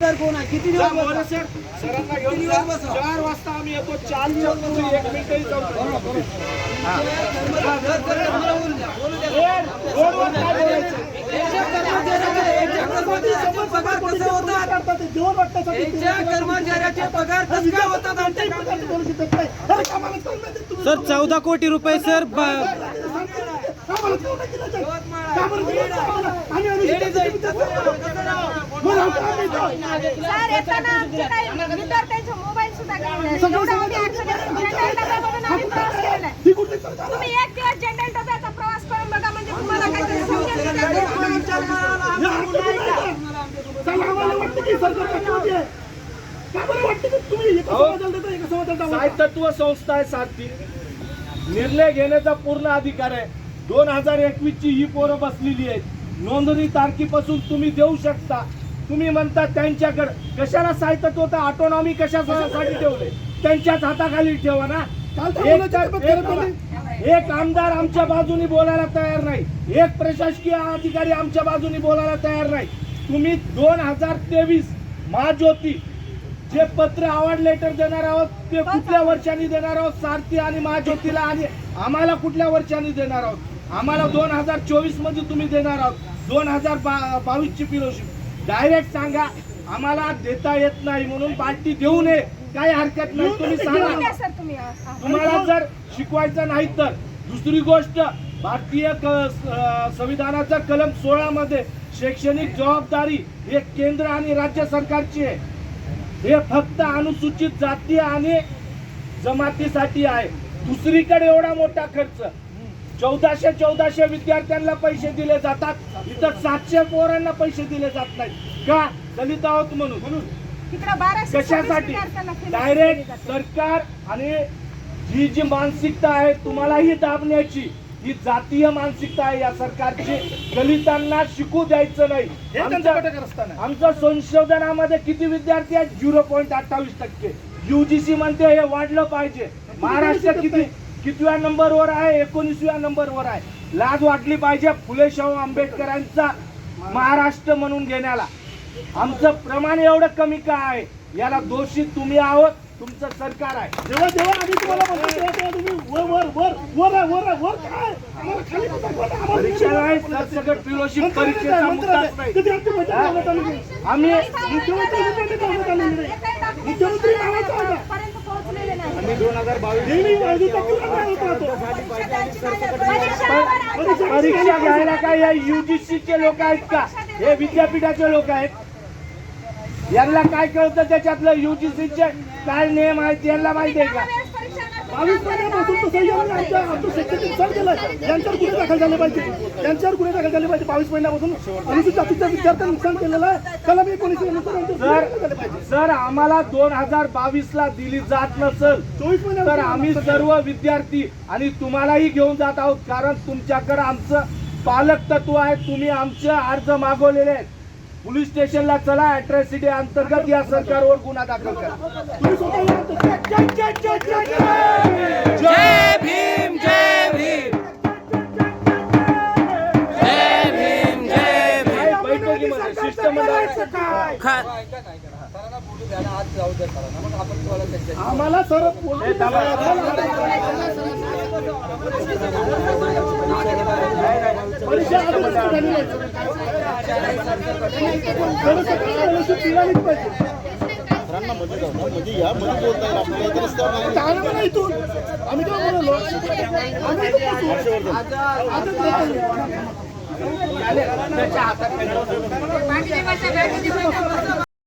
तर कोण आहे? किती दिवस मोरे बसला? सर सरांना घेऊन किती जा. दिवस बसला? चार वाजता आम्ही येतो. चारच्या पूर्वी एक मिनिटही जाऊ नका. घर कर, मला बोलू द्या, बोलू द्या. ए, रोडवर काय बोलायचं? यांच्या कर्मचाऱ्याचे यांच्या कर्मचाऱ्याचे पगार कसे होतात यांच्या कर्मचाऱ्याचे पगार कसे काय होतात आमच्या सर चौदा कोटी रुपये सर ब- सर येताना आमचे काही विद्यार्थ्यांचे मोबाईल सुद्धा गेलेले आहेत. एवढं मोठी अडचण आहे. जनरल डब्यामधून आम्ही प्रवास केलेला आहे. तुम्ही एक दिवस जनरल डब्याचा प्रवास करून बघा म्हणजे तुम्हाला काहीतरी समजेल की काय ते. साहित्यत्व संस्था आहे सारथी निर्णय घेण्याचा पूर्ण अधिकार आहे दोन हजार एकवीस ची ही पोरं बसलेली आहेत नोंदणी तारखेपासून तुम्ही देऊ शकता तुम्ही म्हणता त्यांच्याकडे. कशाला साहित्यत्व तर ऑटोनॉमी कशासाठी ठेवले? त्यांच्याच हाताखाली ठेवा ना. एक एक- एक आमदार आमच्या बाजूनी बोलायला तयार नाही. एक प्रशासकीय अधिकारी आमच्या बाजूनी बोलायला तयार नाही. तुम्ही दोन हजार तेवीस महाज्योती जे पत्र अवॉर्ड लेटर देणार आहोत ते कुठल्या वर्षांनी देणार आहोत? सारथी आणि महाज्योतीला आणि आम्हाला कुठल्या वर्षांनी देणार आहोत? आम्हाला दोन हजार चोवीसमध्ये तुम्ही देणार आहोत. दोन हजार बावीस ची फेलोशिप डायरेक्ट सांगा आम्हाला देता येत नाही म्हणून बालटी देऊ नये. काही हरकत नाही. तुम्ही सांगा. तुम्हाला जर शिकवायचं नाही तर. दुसरी गोष्ट भारतीय संविधानाचा कलम सोळा मध्ये शैक्षणिक जबाबदारी हे केंद्र आणि राज्य सरकारची आहे. हे फक्त अनुसूचित जाती आणि जमातीसाठी आहे. दुसरीकडे एवढा मोठा खर्च. चौदाशे चौदाशे विद्यार्थ्यांना पैसे दिले जातात. इथं सातशे पोरांना पैसे दिले जात नाहीत. का? दलित आहोत म्हणून. म्हणून. कशासाठी? डायरेक्ट. सरकार आणि ही जी मानसिकता आहे तुम्हालाही दाबण्याची ही जातीय मानसिकता आहे या सरकारची. दलितांना शिकू द्यायचं नाही. आमचं- आमचं संशोधनामध्ये किती विद्यार्थी आहेत? झिरो पॉईंट अठ्ठावीस टक्के. युजीसी म्हणते हे वाढलं पाहिजे. महाराष्ट्र किती कितव्या नंबरवर आहे? एकोणीसव्या नंबरवर आहे. लाज वाटली पाहिजे फुले शाहू आंबेडकरांचा महाराष्ट्र म्हणून घेण्याला. आमचं प्रमाण एवढं कमी का आहे? याला दोषी तुम्ही आहोत तुमचं सरकार आहे. जेव्हा जेव्हा आम्ही तुम्हाला म्हणतो तेव्हा तेव्हा तुम्ही वर वर वर वर आहे, वर आहे, वर काय? आम्हाला खाली पण दाखवा ना, आम्हाला परीक्षा नाही सरसकट फेलोशिप परीक्षेचा मुद्दाच नाही. कधी आमची बैठक हा? लावण्यात आली नाही. आम्ही आली नाही. मुख्यमंत्री नावाचा आहे का? पर्यंत पोहोचलेले परीक्षा परीक्षा घ्यायला काय या युजीसी चे लोक आहेत का हे विद्यापीठाचे लोक आहेत यांना काय कळतं त्याच्यातलं युजीसी चे काय नियम आहेत यांना माहिती आहे का बावीस महिन्यापासून तर सह्याद्री आमच्या केलं. यांच्यावर गुन्हे दाखल झाले पाहिजे. यांच्यावर गुन्हे दाखल झाले पाहिजे. बावीस महिन्यापासून अनुसूचित जातीच्या विद्यार्थ्यांनी नुकसान केलेलं आहे. कलम झाले सर पाहिजे आम्हाला दोन हजार बावीस ला दिली जात नसल चोवीस तर महिन्यापासून आम्ही सर्व विद्यार्थी आणि तुम्हालाही घेऊन जात आहोत कारण तुमच्याकडे आमचं पालक तत्व आहे. तुम्ही आमचे अर्ज मागवलेले आहेत. पोलीस स्टेशनला चला अट्रॅसिटी अंतर्गत या सरकारवर गुन्हा दाखल करा. तुम्ही स्वतः या. जय, जय, जय, जय, जय. जय. भीम जय भीम. जय भीम जय भीम. काय बैठकीमध्ये शिष्टमंडळ काय? खा- सरांना बोलू द्या ना, आज जाऊ द्या सरांना मग आपण तुम्हाला त्यांच्या आम्हाला सर थांबा. परीक्षा अजून इथून आम्ही काय बोललो आम्ही